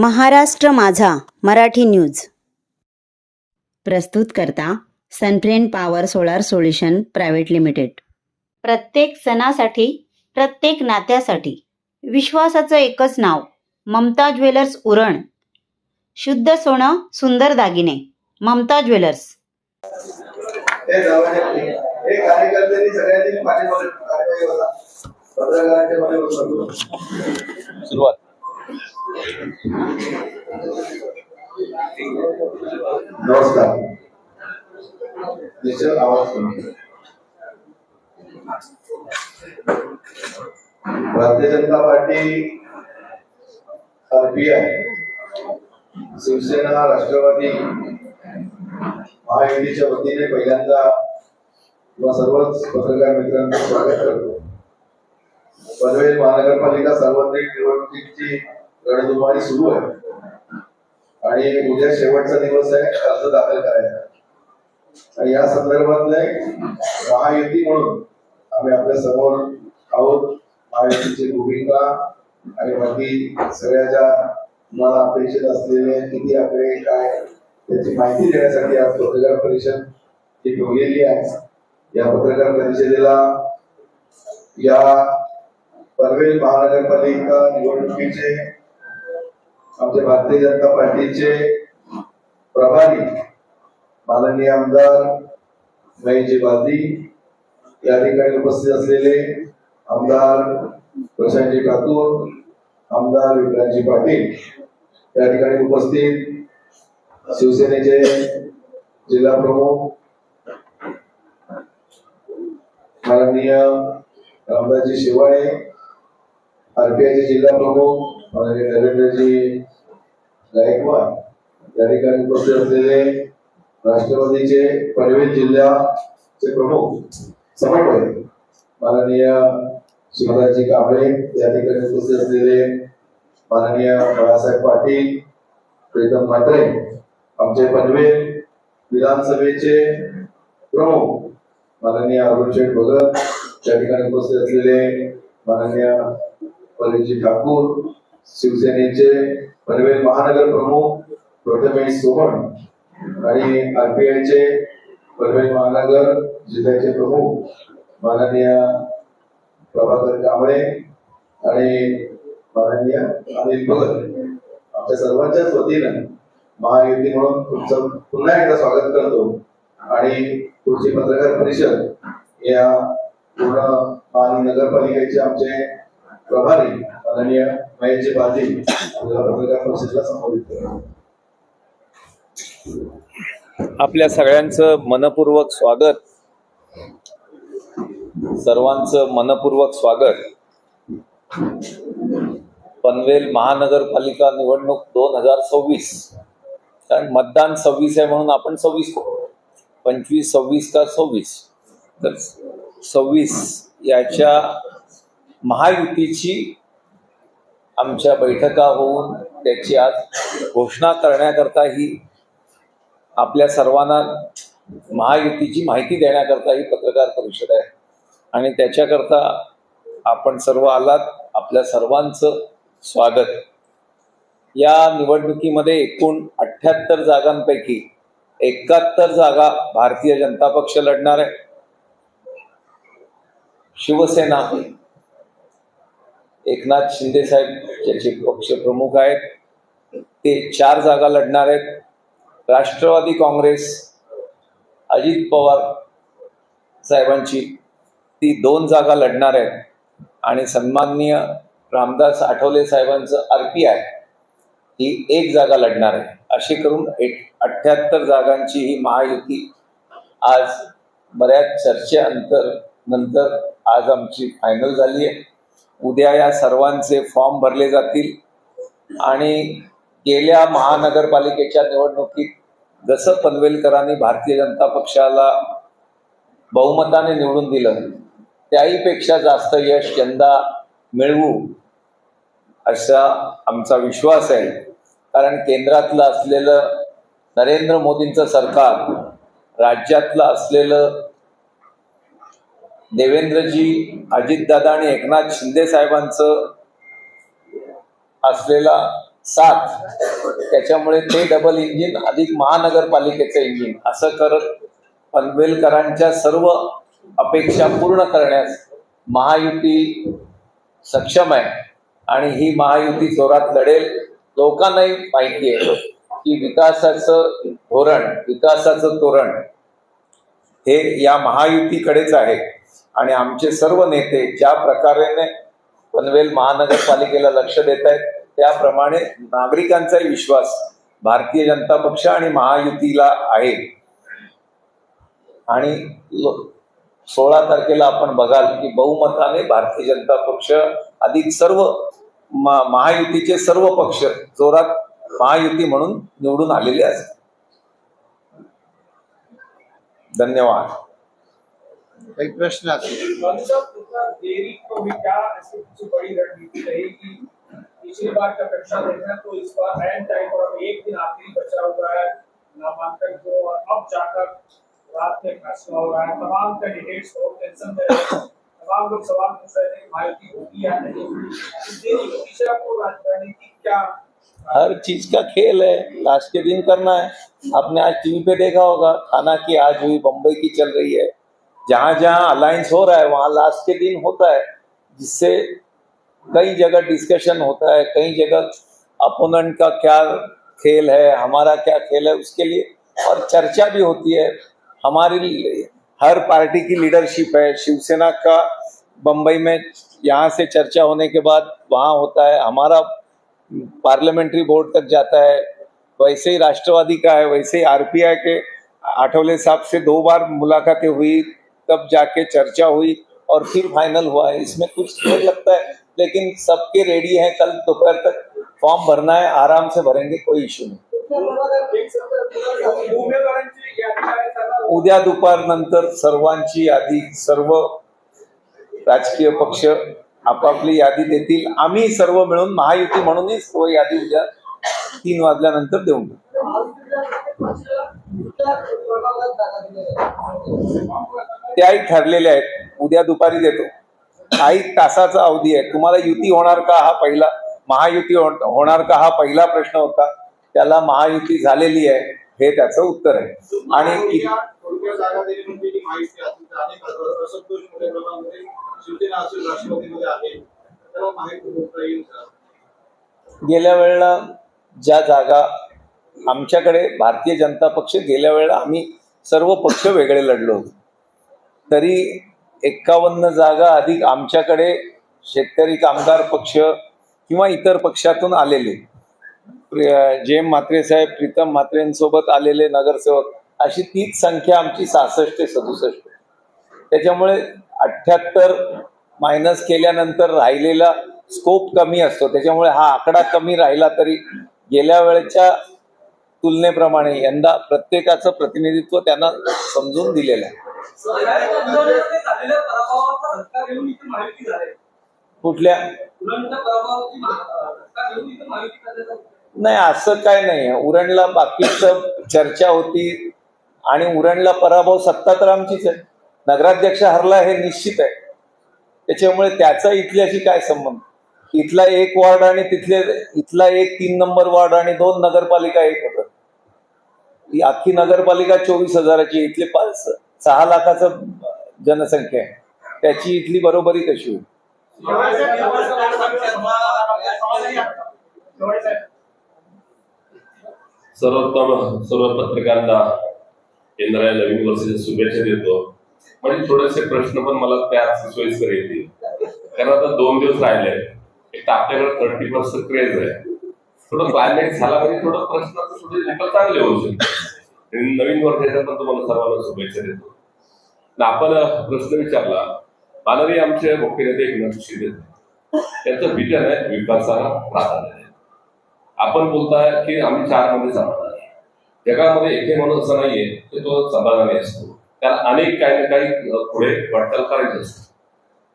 महाराष्ट्र माझा मराठी न्यूज. प्रस्तुत करता Sunfriend power solar solution private limited. प्रत्येक सणासाठी प्रत्येक नात्यासाठी विश्वासाचं एकच नाव ममता ज्वेलर्स उरण. शुद्ध सोनं सुंदर दागिने ममता ज्वेलर्स. हे हे कार्यकर्त्यांनी सगळ्यांनी पत्रकारांच्या मध्ये. सुरुवात. नमस्कार. निश्चित आवाज भारतीय जनता पार्टी आरपीआय शिवसेना राष्ट्रवादी महायुतीच्या वतीने पहिल्यांदा किंवा सर्वच पत्रकार मित्रांचं स्वागत करतो. पनवेल महानगरपालिका सार्वत्रिक निवडणुकीची रणधुमाळी सुरू आहे. आणि उद्या शेवटचा दिवस आहे अर्ज दाखल करायचा. आणि या संदर्भातले महायुती म्हणून आम्ही आपल्यासमोर आहोत. महायुतीची भूमिका आणि बाकी सगळ्या ज्या मला अपेक्षित असलेले किती आकडे काय त्याची माहिती देण्यासाठी आज पत्रकार परिषद ही ठेवलेली आहे. या पत्रकार परिषदेला या पनवेल महानगरपालिका निवडणुकीचे आमचे भारतीय जनता पार्टीचे प्रभारी माननीय आमदार महेशजी बालदी या ठिकाणी उपस्थित असलेले आमदार प्रशांतजी ठाकूर आमदार विक्रांतजी पाटील या ठिकाणी उपस्थित शिवसेनेचे जिल्हा प्रमुख माननीय रामदासजी शिवाळे आरपीआयचे जिल्हा प्रमुख माननीय नरेंद्रजी गायकवाड. या ठिकाणी उपस्थित असलेले राष्ट्रवादीचे पनवेल जिल्ह्याचे प्रमुख समन्वय माननीय शिवराजजी कांबळे या ठिकाणी उपस्थित असलेले माननीय बाळासाहेब पाटील प्रीतम म्हात्रे आमचे पनवेल विधानसभेचे प्रमुख माननीय अरुण शेठ भगत त्या ठिकाणी उपस्थित असलेले माननीय परेशजी ठाकूर शिवसेनेचे पनवेल महानगर प्रमुख प्रथमेश सोमण आणि आरपीआयचे पनवेल महानगर जिल्ह्याचे प्रमुख माननीय प्रभाकर कांबळे आणि माननीय अनिल भगत आमच्या सर्वांच्याच वतीनं महायुती म्हणून तुमचं पुन्हा एकदा स्वागत करतो. आणि पुढची पत्रकार परिषद या पूर्ण महानगरपालिकेचे आमचे प्रभारी माननीय महेशजी पाटील पत्रकार परिषदेला संबोधित आपल्या सगळ्यांचं मनपूर्वक स्वागत. सर्वांचं मनपूर्वक स्वागत. पनवेल महानगरपालिका निवडणूक दोन हजार सव्वीस. कारण मतदान सव्वीस आहे म्हणून आपण सव्वीस पंचवीस सव्वीस का सव्वीस? तर सव्वीस याच्या महायुतीची आमच्या बैठका होऊन त्याची आज घोषणा करण्याकरता ही आपल्या सर्वांना महायुतीची माहिती देण्याकरता ही पत्रकार परिषद आहे. आणि त्याच्याकरता आपण सर्व आलात. आपल्या सर्वांचं स्वागत. या निवडणुकीमध्ये एकूण अठ्ठ्याहत्तर जागांपैकी एकाहत्तर जागा भारतीय जनता पक्ष लढणार आहे. शिवसेना एकनाथ शिंदे साहेब ज्याचे पक्ष प्रमुख आहेत ते चार जागा लढणार आहेत. राष्ट्रवादी काँग्रेस अजित पवार साहेबांची ती दोन जागा लढणार आहेत. आणि सन्माननीय रामदास आठवले साहेबांचं आर पी आय ही एक जागा लढणार आहे. अशी करून एक अठ्ठ्याहत्तर जागांची ही महायुती आज बऱ्याच चर्चेअंतर नंतर आज आमची फायनल झाली आहे. उद्या या सर्वांचे फॉर्म भरले जातील. आणि गेल्या महानगरपालिकेच्या निवडणुकीत जसं पनवेलकरांनी भारतीय जनता पक्षाला बहुमताने निवडून दिलं त्याहीपेक्षा जास्त यश यंदा मिळवू असा आमचा विश्वास आहे. कारण केंद्रातलं असलेलं नरेंद्र मोदींचं सरकार राज्यातलं असलेलं देवेंद्रजी अजितदादा आणि एकनाथ शिंदे साहेबांचं असलेला साथ त्याच्यामुळे ते डबल इंजिन अधिक महानगरपालिकेचं इंजिन असं करत पनवेलकरांच्या सर्व अपेक्षा पूर्ण करण्यास महायुती सक्षम आहे. आणि ही महायुती जोरात लढेल लोकांनाही माहिती आहे की विकासाचं धोरण विकासाचं तोरण हे या महायुतीकडेच आहे. आणि आमचे सर्व नेते ज्या प्रकारेने पनवेल महानगरपालिकेला लक्ष देत आहेत त्याप्रमाणे नागरिकांचाही विश्वास भारतीय जनता पक्ष आणि महायुतीला आहे. आणि सोळा तारखेला आपण बघाल की बहुमताने भारतीय जनता पक्ष अधिक सर्व महायुतीचे सर्व पक्ष जोरात महायुती म्हणून निवडून आलेले असतात धन्यवाद. एक प्रश्न असेल इतना देरी को भी क्या ऐसी कुछ बड़ी रणनीति रहेगी? पिछली बार का कक्षा देखना तो इस बार एंड टाइम और एक दिन आखिरी बचा हुआ है नामांकन को और अब जाकर रात में फैसला हो रहा है। तमाम कैंडिडेट्स बहुत टेंशन में हैं। तमाम लोग सवाल पूछ रहे थे कि होगी या नहीं होगी? को पीछे क्या? हर चीज़ का खेल है लास्ट के दिन करना है। आपने आज टीवी पे देखा होगा खाना की आज हुई बम्बई की चल रही है। जहाँ जहाँ अलायंस हो रहा है, वहाँ लास्ट के दिन होता है, जिससे कई जगह डिस्कशन होता है, कई जगह अपोनेंट का क्या खेल है, हमारा क्या खेल है, उसके लिए और चर्चा भी होती है। हमारी हर पार्टी की लीडरशिप है, शिवसेना का बम्बई में यहाँ से चर्चा होने के बाद वहाँ होता है, हमारा पार्लियामेंट्री बोर्ड तक जाता है। वैसे ही राष्ट्रवादी का है, वैसे ही आरपीआई के आठवले साहब से दो बार मुलाकातें हुई तब जाके चर्चा हुई और फिर फाइनल हुआ है। इसमें कुछ देर लगता है, लेकिन सबके रेडी हैं। कल दोपहर तक फॉर्म भरना है, आराम से भरेंगे, कोई इश्यू नहीं। उद्या दुपारनंतर सर्वांची यादी, सर्व राजकीय पक्ष आपापली यादी देतील. आम्ही सर्व मिळून महायुती म्हणूनच तो यादी उद्या तीन वाजल्यानंतर देऊन देऊ त्याही ठरलेल्या आहेत. उद्या दुपारी देतो. काही तासाचा अवधी आहे. तुम्हाला युती होणार का हा पहिला? महायुती हो-, होणार का हा पहिला प्रश्न होता? त्याला महायुती झालेली आहे. हे त्याचं उत्तर आहे. आणि गेल्या वेळेला ज्या जागा आमच्याकडे भारतीय जनता पक्ष गेल्या वेळेला आम्ही सर्व पक्ष वेगळे लढलो होतो. तरी एक्कावन्न जागा अधिक आमच्याकडे शेतकरी कामगार पक्ष किंवा इतर पक्षातून आलेले. प्रिय- जेम म्हात्रे साहेब प्रीतम म्हात्रेंसोबत आलेले नगरसेवक अशी तीच संख्या आमची सहासष्ट ते सदुसष्ट. त्याच्यामुळे अठ्ठ्याहत्तर मायनस केल्यानंतर राहिलेला स्कोप कमी असतो. त्याच्यामुळे हा आकडा कमी राहिला तरी गेल्या वेळेच्या तुलनेप्रमाणे यंदा प्रत्येकाचं प्रतिनिधित्व त्यांना समजून दिलेलं आहे. कुठल्या? नाही असं काय नाही. उरणला बाकीचं चर्चा होती आणि उरणला पराभव सत्ता तर आमचीच आहे. नगराध्यक्ष हरला हे निश्चित आहे. त्याच्यामुळे त्याचा इथल्याशी काय संबंध? इथला एक वॉर्ड आणि तिथले इथला एक तीन नंबर वॉर्ड आणि दोन नगरपालिका एक होतं. ही अख्खी नगरपालिका चोवीस हजाराची इथले पाच सहा लाखाचं जनसंख्या आहे. त्याची इथली बरोबरी कशी होईल? सर्वोत्तम सर्व पत्रकारांना येणाऱ्या नवीन वर्षाच्या शुभेच्छा देतो. म्हणजे थोडेसे प्रश्न पण मला त्याच सोयीस्कर येतील कारण आता दोन दिवस राहिले. एक तर आपल्याकडे थर्टी पर्सेंट क्रेज आहे. थोडं क्लायमॅक्स झाला म्हणजे थोडं प्रश्न थोडे निकाल चांगले होऊ शकतात नवीन वर्षाच्या पण तुम्हाला सर्वांना शुभेच्छा देतो. आपण प्रश्न विचारला माननीय आमचे मुख्य नेते एकनाथ शिंदे. त्यांचं विजन आहे विकासाला प्राधान्य आपण बोलताय की आम्ही चारमध्ये समाधान आहे. जगामध्ये एके माणूस असा नाहीये की तो समाधानी असतो. त्याला अनेक काही ना काही पुढे वाटचाल करायची असते.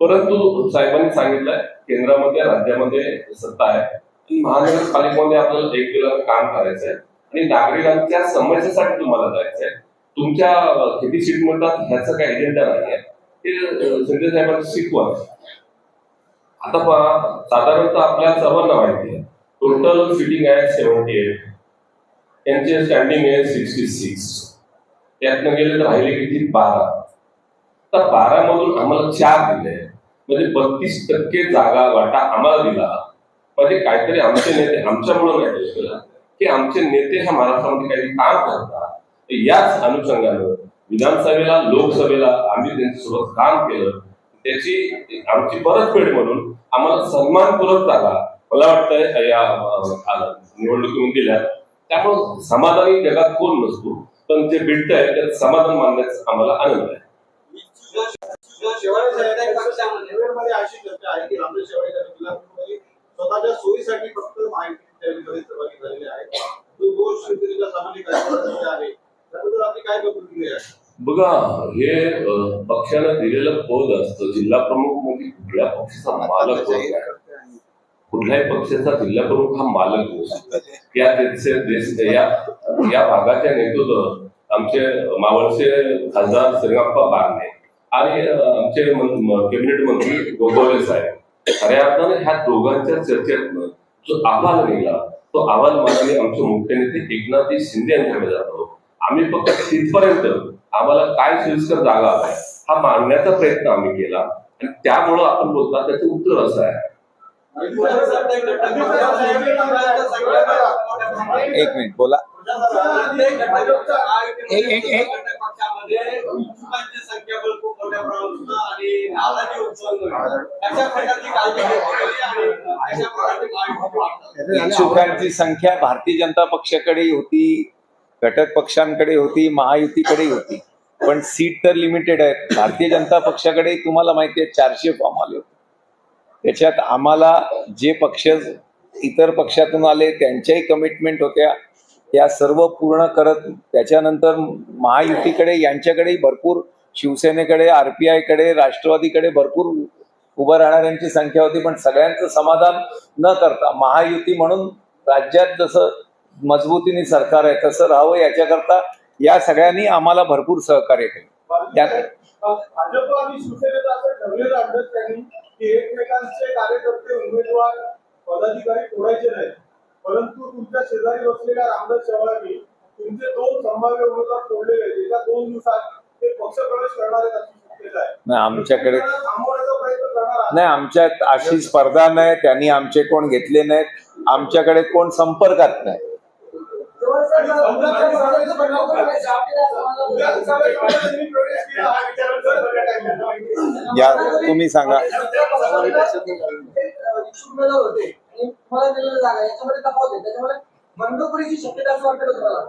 परंतु साहेबांनी सांगितलंय केंद्रामध्ये राज्यामध्ये सत्ता आहे. महानगरपालिकेमध्ये आपल्याला एक दिवस काम करायचं आहे आणि नागरिकांच्या समस्येसाठी तुम्हाला जायचं आहे तुमच्या किती सीट मिळतात ह्याचा काही एजेंडा नाही आहे ते संजय साहेबांचं शिकवा आता पहा साधारणतः आपल्या सर्वांना माहिती आहे. टोटल सिटिंग आहे सेव्हन्टी एट त्यांचे स्टँडिंग आहे सिक्स्टी सिक्स त्यातनं गेले तर राहिले किती? बारा. तर बारा मधून आम्हाला चार दिले. म्हणजे बत्तीस टक्के जागा वाटा आम्हाला दिला. पण हे काहीतरी आमचे नेते आमच्यामुळे नाही की आमचे नेते ह्या महाराष्ट्रामध्ये काही काम करतात. याच अनुषंगानं विधानसभेला लोकसभेला आम्ही त्यांच्यासोबत काम केलं. त्याची आमची परतफेड म्हणून आम्हाला सन्मानपूर्वक जागा मला वाटतंय या अं, निवडणुकीमध्ये दिल्या. त्यामुळे समाधानी जगात कोण नसतो पण जे भेटतंय त्यात समाधान मानण्याचा आम्हाला आनंद आहे. शेवाळे अशी चर्चा आहे की रामदेव स्वतःच्या सोयीसाठी फक्त सहभागी झालेले आहेत जो शिवसेनेच्या कार्यकर्त्यांमध्ये आहे त्याबद्दल आपली काय प्रतिक्रिया आहे? बघा हे पक्षाला दिलेलं पद असतं. जिल्हा प्रमुख म्हणजे कुठल्या पक्षाचा मालक कुठल्याही पक्षाचा जिल्हा प्रमुख हा मालक या देशचे देश या या नेतृत्व आमचे मावळचे खासदार श्रीराप्पा बारणे आणि आमचे कॅबिनेट मंत्री गोगोले साहेब. खऱ्या अर्थानं ह्या दोघांच्या चर्चेतनं जो अहवाल निघाला तो अहवाल माननीय आमचे मुख्य नेते एकनाथजी शिंदे यांच्याकडे जातो आम्ही फक्त तिथपर्यंत आम्हाला काय सोयीस्कर जागा आहे हा मांडण्याचा प्रयत्न आम्ही केला. आणि त्यामुळं आपण बोलता त्याचं उत्तर असं आहे. एक मिनिट बोला. एक एक एक इच्छुकांची संख्या भारतीय जनता पक्षाकडे होती घटक पक्षांकडे होती महायुतीकडे होती. पण सीट तर लिमिटेड आहेत. भारतीय जनता पक्षाकडे तुम्हाला माहिती आहे चारशे फॉर्म आले होते. त्याच्यात आम्हाला जे पक्ष इतर पक्षातून आले त्यांच्याही कमिटमेंट होत्या. या सर्व पूर्ण करत त्याच्यानंतर महायुतीकडे यांच्याकडेही भरपूर शिवसेनेकडे आर पी आयकडे राष्ट्रवादीकडे भरपूर उभं राहणाऱ्यांची संख्या होती पण सगळ्यांचं समाधान न करता महायुती म्हणून राज्यात जसं मजबूतीने सरकार आहे तसं राहावं याच्याकरता या सगळ्यांनी आम्हाला भरपूर सहकार्य केलं. त्यात ठरलेलं एकमेकांचे कार्यकर्ते पदाधिकारी नाहीत. परंतु तुमच्या शेजारी बसलेल्या रामदास चव्हाणांनी तुमचे दोन संभाव्य उमेदवार तोडलेले आहेत. एका दोन दिवसात ते पक्ष प्रवेश करणार आहेत नाही आमच्याकडे नाही आमच्यात अशी स्पर्धा नाही त्यांनी आमचे कोण घेतले नाहीत. आमच्याकडे कोण संपर्कात नाही. या तुम्ही सांगा. बंडखोरीची शक्यता असं वाटतं तुम्हाला?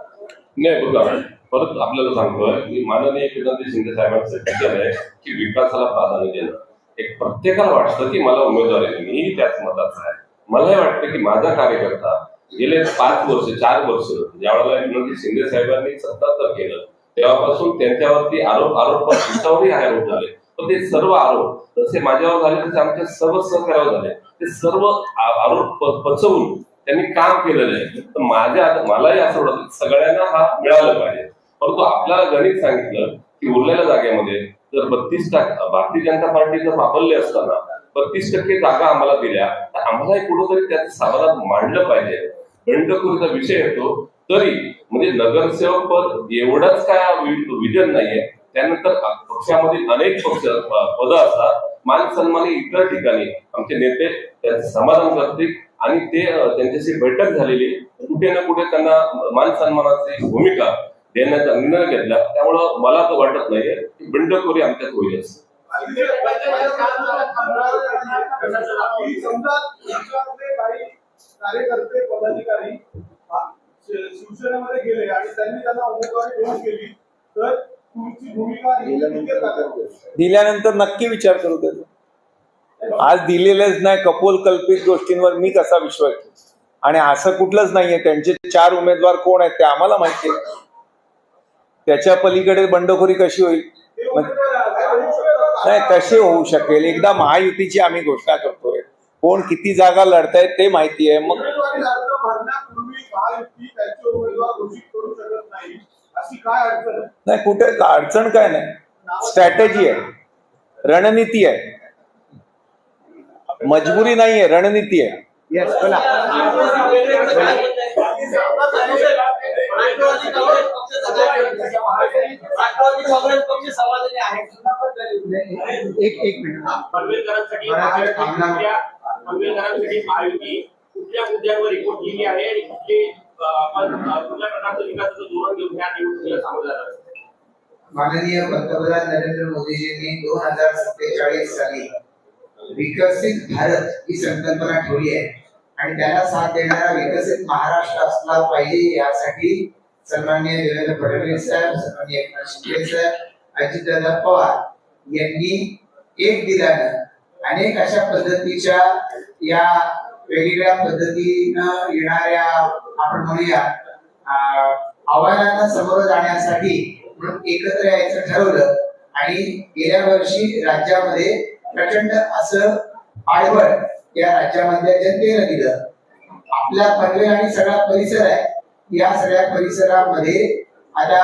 नाही बघा परत आपल्याला सांगतोय की माननीय एकनाथजी शिंदे साहेबांचं विचार आहे की विकासाला प्राधान्य देणं. एक प्रत्येकाला वाटतं की मला उमेदवार आहे मीही त्याच मताचा आहे. मलाही वाटतं की माझा कार्यकर्ता गेले पाच वर्ष चार वर्ष ज्यावेळेला एकनाथजी शिंदे साहेबांनी सत्तांतर केलं तेव्हापासून त्यांच्यावरती आरोप आरोप त्यांच्यावरही आरोप झाले पण ते सर्व आरोप तसे माझ्यावर झाले तसे आमच्या सर्व सहकार्यावर झाले. ते सर्व आरोप पचवून त्यांनी काम केलेलं आहे तर माझ्या मलाही असं वाटत सगळ्यांना हा मिळाला पाहिजे. परंतु आपल्याला गणित सांगितलं की उरलेल्या जागेमध्ये जर बत्तीस टक्के भारतीय जनता पार्टी जर वापरले असताना बत्तीस टक्के जागा आम्हाला दिल्या तर आम्हालाही कुठंतरी त्याचं समाधान मांडलं पाहिजे. बंडखोरीचा विषय येतो. तरी म्हणजे नगरसेवक पद एवढंच काय विजन नाहीये. त्यानंतर पक्षामध्ये अनेक पक्ष पद असतात. मान सन्मान इतर ठिकाणी आमचे नेते त्यांचं समाधान करतील आणि ते त्यांच्याशी बैठक झालेली कुठे ना कुठे त्यांना मान सन्मानाची भूमिका देण्याचा निर्णय घेतला. त्यामुळं मला तर वाटत नाहीये की बंडखोरी आमच्यात होईल कार्यकर्ते पदाधिकारी शिवसेनेमध्ये गेले आणि त्यांनी त्यांना उमेदवारी देऊन केली. तर दिल्यानंतर नक्की विचार करू त्याचा आज दिलेलेच नाही कपोल कल्पित गोष्टींवर मी कसा विश्वास ठेवू? आणि असं कुठलंच नाहीये त्यांचे चार उमेदवार कोण आहेत ते आम्हाला माहिती आहे. त्याच्या पलीकडे बंडखोरी कशी होईल? नाही कशी होऊ शकेल. एकदा महायुतीची आम्ही घोषणा करतोय. कोण किती जागा लढतायत ते माहिती आहे. मग नाही नाही कुठे अडचण काय नाही. स्ट्रॅटेजी आहे. रणनीती आहे. मजबुरी नाहीये रणनीती आहे. समाधानी आहे एक एक मिनिट माननीय पंतप्रधान नरेंद्र मोदीजींनी दोन हजार सत्तेचाळीस साली विकसित भारत ही संकल्पना ठेवली आहे. आणि त्याला साथ देणारा विकसित महाराष्ट्र असला पाहिजे यासाठी सन्माननीय देवेंद्र फडणवीस साहेब सन्माननीय एकनाथ शिंदे साहेब अजितदादा पवार यांनी एक दिलानं अनेक अशा पद्धतीच्या या वेगवेगळ्या पद्धतीनं येणाऱ्या आपण म्हणूया आव्हानांना समोर जाण्यासाठी म्हणून एकत्र यायचं ठरवलं आणि गेल्या वर्षी राज्यामध्ये प्रचंड असं पाठबळ या राज्यामधल्या जनतेनं दिलं. आपला पनवेल आणि सगळा परिसर आहे. या सगळ्या परिसरामध्ये आता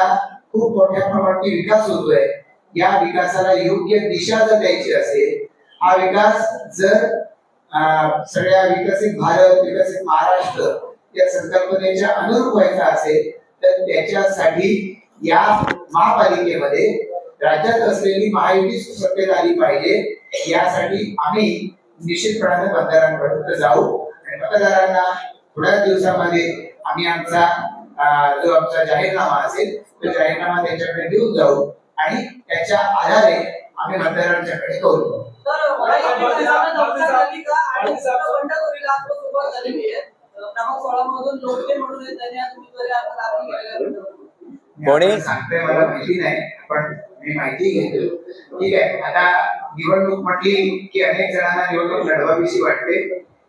खूप मोठ्या प्रमाणात विकास होतोय. या विकासाला योग्य दिशा जर द्यायची असेल हा विकास जर सगळ्या विकसित भारत विकसित महाराष्ट्र या संकल्पनेच्या अनुरूप व्हायचा असेल तर त्याच्यासाठी या महापालिकेमध्ये राज्यात असलेली महायुती सुसत्तेत आली पाहिजे. यासाठी आम्ही निश्चितपणाने मतदारांपर्यंत जाऊ. आणि मतदारांना थोड्या दिवसामध्ये आम्ही आमचा जो आमचा जाहीरनामा असेल तो जाहीरनामा त्यांच्याकडे देऊन जाऊ. आणि त्याच्या आधारे आम्ही मतदारांच्याकडे करू. कोणी? सांगतोय मला माहिती नाही पण मी माहिती घेतो. ठीक आहे आता निवडणूक म्हटली की अनेक जणांना निवडणूक लढवावीशी वाटते.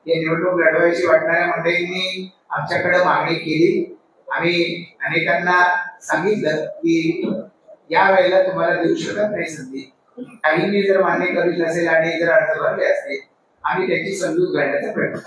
या निवडणूक लढवावीशी वाटणाऱ्या मंडळींनी आमच्याकडे मागणी केली. आम्ही अनेकांना सांगितलं की या वेळेला तुम्हाला देऊ शकत नाही संधी. काहींनी जर मान्य करीत नसेल आणि जर अर्ज भरले असतील आम्ही त्याची समजूत घालण्याचा प्रयत्न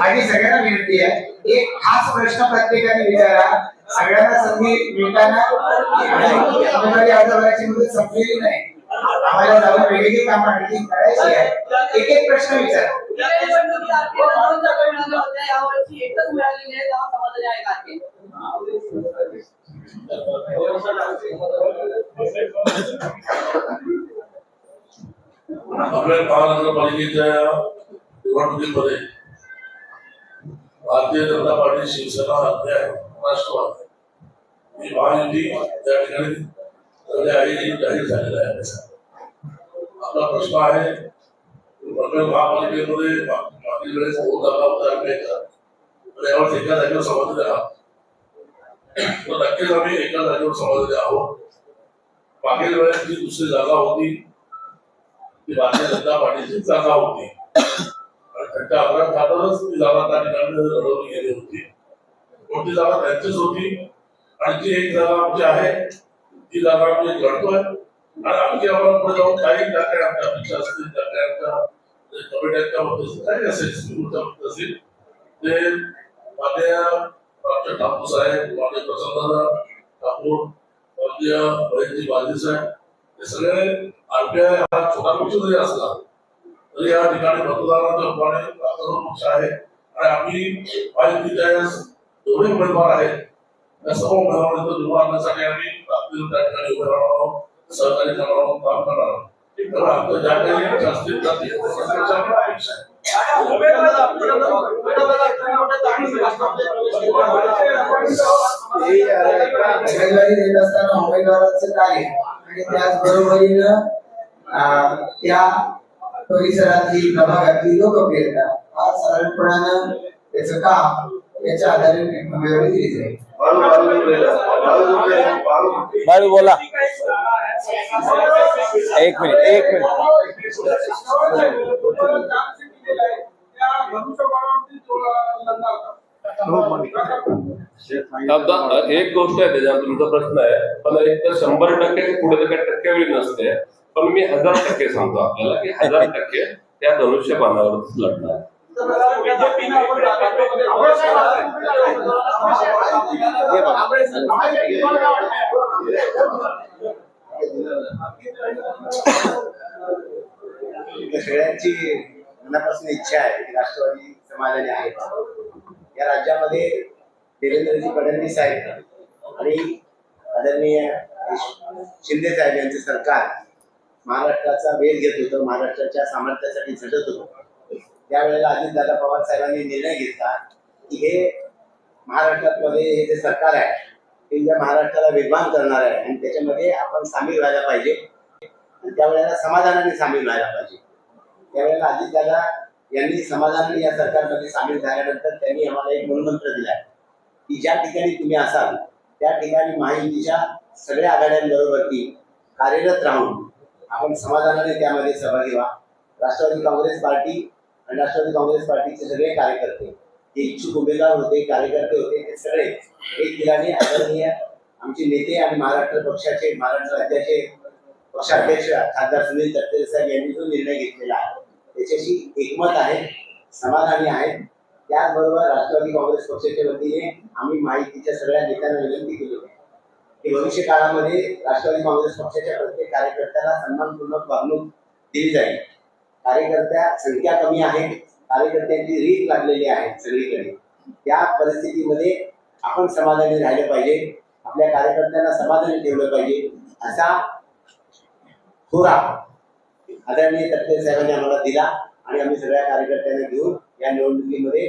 माझी सगळ्यांना विनंती आहे. एक खास प्रश्न प्रत्येकाने विचारा. सगळ्यांना संधी मिळताना उमेदवारी अर्ज भरायची मुदत संपलेली नाही. आम्हाला जाऊन वेगवेगळी कामं आणखी करायची आहे एक एक प्रश्न विचारा गेल्या निवडणुकीत आरपीआयला दोन जागा मिळाल्या होत्या यावर्षी एकच मिळालेली आहे तेव्हा समाधानी आहे का ते? आपल्या महानगरपालिकेच्या निवडणुकीमध्ये भारतीय जनता पार्टी शिवसेना आणि राष्ट्रवादी ही महायुती त्या ठिकाणी सगळ्या आई जाहीर झालेला आहे आपला प्रश्न आहे पनवेल महापालिकेमध्ये मागील वेळेस दोन जागा होत्या आम्ही पण यावेळेस एका जागेवर समाधानी आहोत तर नक्कीच आम्ही एका जागेवर समाधानी आहोत मागील वेळेस जी दुसरी जागा होती ती भारतीय जनता पार्टीची जागा होती। आणि त्यांच्या आग्रह खातरच ती जागा त्या ठिकाणी लढवली गेली होती पण ती जागा त्यांचीच होती। आणि जी एक जागा आमची आहे ती जागा आम्ही लढतोय आपण पुढे जाऊन काही ज्या काही आमच्या अपेक्षा असतील त्या काय आमच्या कमिट्यांच्या मध्यस्थी काही असेल स्कूलच्या होत असतील ते मान्य आमच्या ठाकूर साहेब मान्य प्रसन्नदा ठाकूर मान्य महेशजी बाजी साहेब हे सगळे आरपीआय हा छोटा पक्ष जरी असला तरी या ठिकाणी मतदारांच्या रूपाने आक्रमक पक्ष आहे. आणि आम्ही पाहिजे या जेवढे उमेदवार आहेत त्या सर्व उमेदवारांचं निवडून आणण्यासाठी आम्ही रात्री त्या ठिकाणी उभे राहणार आहोत. सहकारी करणार काम करणार तर आमच्या ज्या काही जास्तीत जास्त आहे उमेदवारी देत असताना उमेदवाराचं कार्य आणि त्याचबरोबरीनं त्या परिसरातली प्रभागातली लोकप्रियता हा साधारणपणानं त्याचं काम याच्या आधारे उमेदवारी दिली जाईल बाळू बोला. एक मिनिट, एक मिनिट. एक गोष्ट आहे त्याच्यात तुमचा प्रश्न आहे. पण एक तर शंभर टक्के पुढे तर काही टक्केवारी नसते. पण मी हजार टक्के सांगतो आपल्याला की हजार टक्के त्या धनुष्यबाणावरच लढणार. सगळ्यांची मनापासून इच्छा आहे की राष्ट्रवादी समाजाने आहे या राज्यामध्ये देवेंद्रजी फडणवीस आहेत. आणि आदरणीय शिंदे साहेब यांचे सरकार महाराष्ट्राचा वेध घेत होतं महाराष्ट्राच्या सामर्थ्यासाठी झटत होतं. त्यावेळेला अजितदादा पवार साहेबांनी निर्णय घेतला की हे महाराष्ट्रामध्ये हे जे सरकार आहे ते ज्या महाराष्ट्राला विद्वान करणार आहे आणि त्याच्यामध्ये आपण सामील व्हायला पाहिजे. त्यावेळेला समाधानाने सामील व्हायला पाहिजे. त्यावेळेला अजितदादा यांनी समाधानाने या सरकारमध्ये सामील झाल्यानंतर त्यांनी आम्हाला एक मूलमंत्र दिला की ज्या ठिकाणी तुम्ही असाल त्या ठिकाणी महायुतीच्या सगळ्या आघाड्यांबरोबरती कार्यरत राहून आपण समाधानाने त्यामध्ये सहभागी व्हा. राष्ट्रवादी काँग्रेस पार्टी आणि राष्ट्रवादी काँग्रेस पार्टीचे सगळे कार्यकर्ते जे इच्छुक उमेदवार होते कार्यकर्ते होते ते सगळे एक ठिकाणी आदरणीय आमचे नेते आणि महाराष्ट्र पक्षाचे महाराष्ट्र राज्याचे पक्षाध्यक्ष खासदार सुनील तटकरे साहेब यांनी जो निर्णय घेतलेला आहे त्याच्याशी एकमत आहे समाधानी आहे. त्याचबरोबर राष्ट्रवादी काँग्रेस पक्षाच्या वतीने आम्ही माहितीच्या सगळ्या नेत्यांना विनंती केली होती की भविष्य काळामध्ये राष्ट्रवादी काँग्रेस पक्षाच्या प्रत्येक कार्यकर्त्याला सन्मानपूर्वक वागणूक दिली जाईल. कार्यकर्त्या संख्या कमी आहे. कार्यकर्त्यांची रीत लागलेली आहे सगळीकडे. त्या परिस्थितीमध्ये आपण समाधानी राहिले पाहिजे. आपल्या कार्यकर्त्यांना समाधानी ठेवलं पाहिजे. असा थोरा आदरणीय तटकरे साहेबांनी आम्हाला दिला आणि आम्ही सगळ्या कार्यकर्त्यांना घेऊन या निवडणुकीमध्ये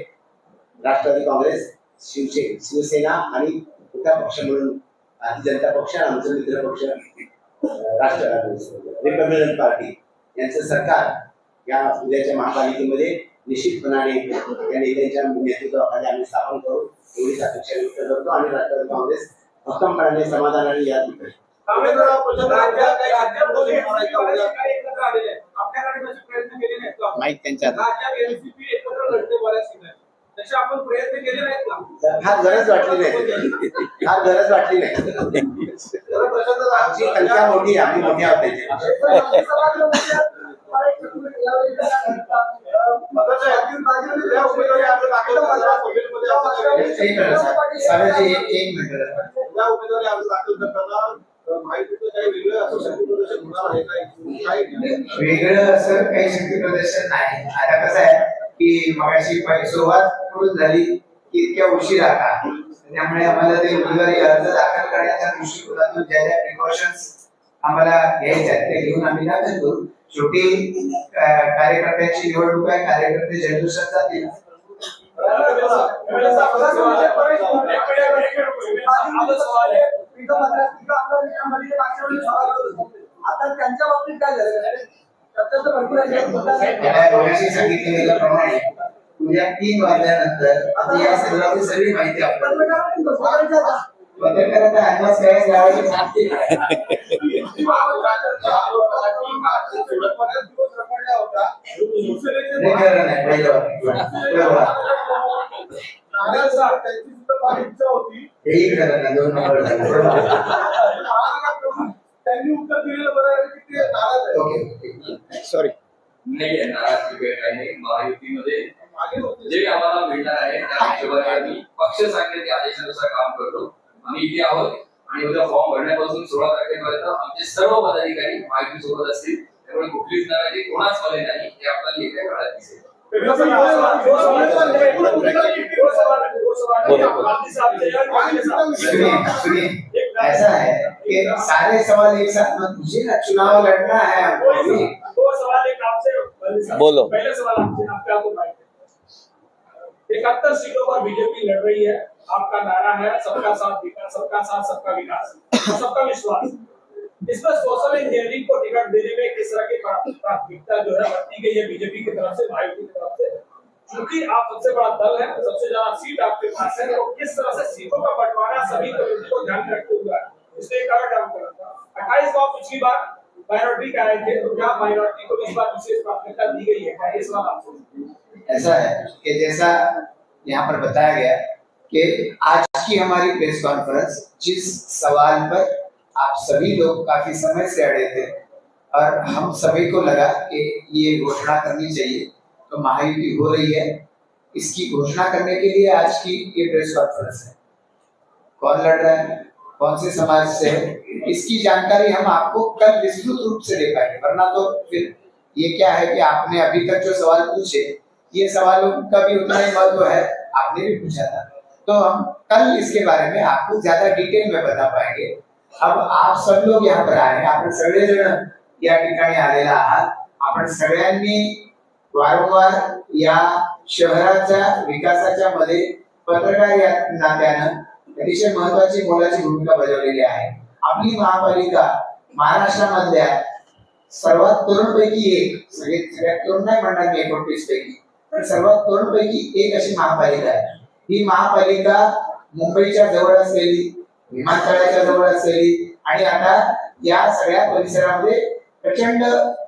राष्ट्रवादी काँग्रेस शिवसे शिवसेना आणि मोठा पक्ष म्हणून भारतीय जनता पक्ष आणि आमचा मित्र पक्ष राष्ट्रवादी राष्ट्र रिपब्लिकन पार्टी यांचं सरकार या उद्याच्या महापालिकेमध्ये निश्चितपणाने या नेत्यांच्या नेतृत्वाखाली आम्ही स्थापन करू एवढीच अपेक्षा व्यक्त करतो आणि राष्ट्रवादी काँग्रेस भक्कमपणाने समाधानाने या माईक त्यांच्या फार गरज वाटली नाही. फार गरज वाटली नाही. आमची संख्या मोठी आम्ही मोठी आहोत उमेदवारी अर्ज दाखल करताना वेगळं असं काही शक्ती प्रदर्शन नाही. आता कसं आहे की मगाशी पहि- सुरुवात कुठून झाली की इतक्या उशिरा का त्यामुळे आम्हाला ते उमेदवारी अर्ज दाखल करण्याच्या दृष्टिकोनातून ज्या ज्या प्रिकॉशन्स आम्हाला घ्यायच्या आहेत, ते घेऊन आम्ही दाखल करू शेवटी कार्यकर्त्यांची निवडणूक आहे कार्यकर्ते जल्लोषात जातील आता त्यांच्या बाबतीत काय झालं आहे. सांगितलेल्याप्रमाणे उद्या तीन वाजल्यानंतर आता या संदर्भातली सगळी माहिती आपल्याला पत्रकारांना ऍडव्हान्स करायला लावायची सांगते नाही खरं नाही पहिलं वाक्य. हेही खरं नाही दोन नंबर झाले. त्यांनी उत्तर दिलेलं बरं आहे की ते नाराज आहे ओके. सॉरी नाही आहे महायुतीमध्ये जे आम्हाला मिळणार आहे त्या हिशोबाने आम्ही पक्ष सांगण्याच्या आदेशानुसार काम करतो. आम्ही इथे आहोत आणि उद्या फॉर्म भरण्यापासून सोळा तारखेपर्यंत आमचे सर्व पदाधिकारी माहिती सोबत असतील. त्यामुळे कुठलीच नाराजी कोणाच नाही हे आपल्याला येत्या काळात दिसेल ऐसा है कि सारे सवाल एक साथ मत पूछिए ना चुनाव लड़ना है हमको दो सवाल एक आपसे बोलो। पहले सवाल आपसे आपके आपको इकहत्तर सीटों पर बीजेपी लड़ रही है। आपका नारा है सबका साथ विकास सबका साथ सबका विकास। सबका विश्वास। इसमें सोशल इंजीनियरिंग को टिकट देने में किस तरह की प्राथमिकता जो है बरती गई है बीजेपी की तरफ़ से मायावती की तरफ़ से? क्योंकि आप सबसे बड़ा दल है, सबसे ज़्यादा सीट आपके पास है तो किस तरह से सीटों का बंटवारा सभी कम्युनिटी को ध्यान में रखते हुए? है? इसलिए कड़ा काम कर था। अट्ठाईस गाँव पिछली बार माइनॉरिटी का आए थे तो क्या माइनॉरिटी को इस बार विशेष प्राथमिकता दी गई है? क्या ये आपसे ऐसा है कि जैसा यहाँ पर बताया गया कि आज की हमारी प्रेस कॉन्फ्रेंस जिस सवाल पर आप सभी लोग काफ़ी समय से अड़े थे और हम सभी को लगा कि ये घोषणा करनी चाहिए। तो महायुति हो रही है। इसकी घोषणा करने के लिए आज की ये प्रेस कॉन्फ्रेंस है। कौन लड़ रहा है? कौन से समाज से है? इसकी जानकारी हम आपको कल विस्तृत रूप से दे पाएँगे। वरना तो फिर ये क्या है कि आपने अभी तक जो सवाल पूछे, ये सवालों का भी उतना ही महत्व है। आपने भी पूछा था। तो हम कल इसके बारे में आपको ज़्यादा डिटेल में बता पाएँगे। अब आप सब लोग यहाँ पर आए आपण सगळेजण या ठिकाणी आलेला आहात. आपण सगळ्यांनी वारंवार या शहराच्या विकासाच्या मध्ये पत्रकार या नात्यानं अतिशय महत्वाची मोलाची भूमिका बजावलेली आहे. आपली महापालिका महाराष्ट्रामधल्या सर्वात तरुणपैकी एक सगळे सगळ्यात तरुण नाही म्हणणार मी एकोणतीस पैकी पण सर्वात तरुणपैकी एक अशी महापालिका आहे. ही महापालिका मुंबईच्या जवळ असलेली विमानतळाच्या जवळ असलेली आणि आता या सगळ्या परिसरामध्ये प्रचंड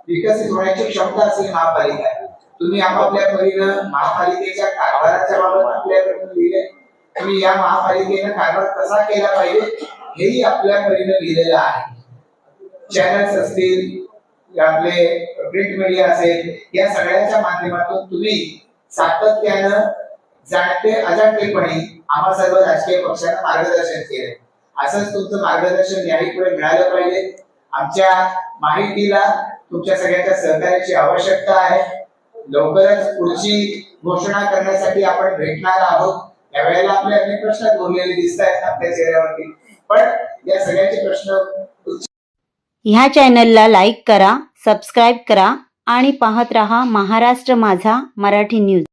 विकसित होण्याची क्षमता असलेली महापालिका आहे. तुम्ही आपापल्या परीनं महापालिकेच्या कारभाराच्या बाबत आपल्याकडून लिहिले तुम्ही या महापालिकेनं कारभार कसा केला पाहिजे हेही आपल्या परीनं लिहिलेलं आहे. चॅनल्स असतील आपले प्रिंट मीडिया असेल या सगळ्याच्या माध्यमातून तुम्ही सातत्यानं जाणते अजाणतेपणे आम्हा सर्व राजकीय पक्षांना मार्गदर्शन केले. असंच तुमचं मार्गदर्शन याही पुढे मिळालं पाहिजे. आमच्या माहितीला तुमच्या सगळ्यांच्या सहकार्याची आवश्यकता आहे. लवकरच पुढची घोषणा करण्यासाठी आपण भेटणार आहोत. त्यावेळेला आपले अनेक प्रश्न बोललेले दिसत आहेत आपल्या चेहऱ्यावरती. पण या सगळ्याचे प्रश्न ह्या चॅनलला लाईक करा सबस्क्राईब करा आणि पाहत रहा महाराष्ट्र माझा मराठी न्यूज.